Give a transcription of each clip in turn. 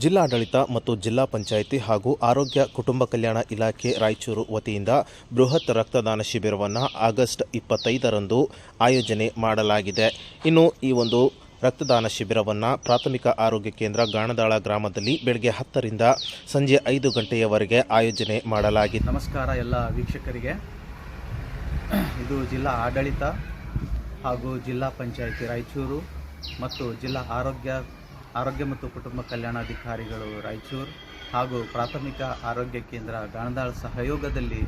ಜಿಲ್ಲಾಡಳಿತ ಮತ್ತು ಜಿಲ್ಲಾ ಪಂಚಾಯಿತಿ ಹಾಗೂ ಆರೋಗ್ಯ ಕುಟುಂಬ ಕಲ್ಯಾಣ ಇಲಾಖೆ ರಾಯಚೂರು ವತಿಯಿಂದ ಬೃಹತ್ ರಕ್ತದಾನ ಶಿಬಿರವನ್ನು ಆಗಸ್ಟ್ ಇಪ್ಪತ್ತೈದರಂದು ಆಯೋಜನೆ ಮಾಡಲಾಗಿದೆ. ಇನ್ನು ಈ ಒಂದು ರಕ್ತದಾನ ಶಿಬಿರವನ್ನು ಪ್ರಾಥಮಿಕ ಆರೋಗ್ಯ ಕೇಂದ್ರ ಗಾಣದಾಳ ಗ್ರಾಮದಲ್ಲಿ ಬೆಳಗ್ಗೆ ಹತ್ತರಿಂದ ಸಂಜೆ ಐದು ಗಂಟೆಯವರೆಗೆ ಆಯೋಜನೆ ಮಾಡಲಾಗಿದೆ ನಮಸ್ಕಾರ ಎಲ್ಲ ವೀಕ್ಷಕರಿಗೆ. ಇದು ಜಿಲ್ಲಾ ಆಡಳಿತ ಹಾಗೂ ಜಿಲ್ಲಾ ಪಂಚಾಯಿತಿ ರಾಯಚೂರು ಮತ್ತು ಜಿಲ್ಲಾ ಆರೋಗ್ಯ ಆರೋಗ್ಯ ಮತ್ತು ಕುಟುಂಬ ಕಲ್ಯಾಣಾಧಿಕಾರಿಗಳು ರಾಯಚೂರು ಹಾಗೂ ಪ್ರಾಥಮಿಕ ಆರೋಗ್ಯ ಕೇಂದ್ರ ಗಾಣದಾಳ್ ಸಹಯೋಗದಲ್ಲಿ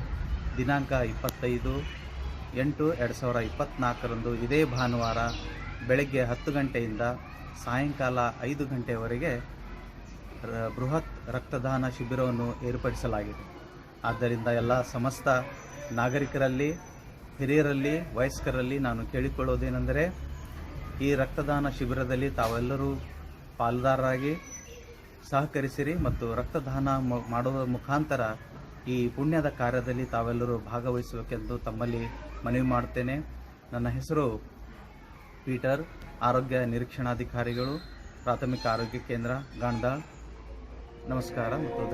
ದಿನಾಂಕ ಇಪ್ಪತ್ತೈದು ಎಂಟು ಎರಡು ಸಾವಿರ ಇಪ್ಪತ್ತ್ನಾಲ್ಕರಂದು ಇದೇ ಭಾನುವಾರ ಬೆಳಗ್ಗೆ ಹತ್ತು ಗಂಟೆಯಿಂದ ಸಾಯಂಕಾಲ ಐದು ಗಂಟೆಯವರೆಗೆ ಬೃಹತ್ ರಕ್ತದಾನ ಶಿಬಿರವನ್ನು ಏರ್ಪಡಿಸಲಾಗಿದೆ. ಆದ್ದರಿಂದ ಎಲ್ಲ ಸಮಸ್ತ ನಾಗರಿಕರಲ್ಲಿ, ಹಿರಿಯರಲ್ಲಿ, ವಯಸ್ಕರಲ್ಲಿ ನಾನು ಕೇಳಿಕೊಳ್ಳೋದೇನೆಂದರೆ ಈ ರಕ್ತದಾನ ಶಿಬಿರದಲ್ಲಿ ತಾವೆಲ್ಲರೂ ಪಾಲುದಾರರಾಗಿ ಸಹಕರಿಸಿರಿ ಮತ್ತು ರಕ್ತದಾನ ಮಾಡುವ ಮುಖಾಂತರ ಈ ಪುಣ್ಯದ ಕಾರ್ಯದಲ್ಲಿ ತಾವೆಲ್ಲರೂ ಭಾಗವಹಿಸಬೇಕೆಂದು ತಮ್ಮಲ್ಲಿ ಮನವಿ ಮಾಡ್ತೇನೆ. ನನ್ನ ಹೆಸರು ಪೀಟರ್, ಆರೋಗ್ಯ ನಿರೀಕ್ಷಣಾಧಿಕಾರಿಗಳು, ಪ್ರಾಥಮಿಕ ಆರೋಗ್ಯ ಕೇಂದ್ರ ಗಾಂಡಾಳ್ ನಮಸ್ಕಾರ ಮತ್ತು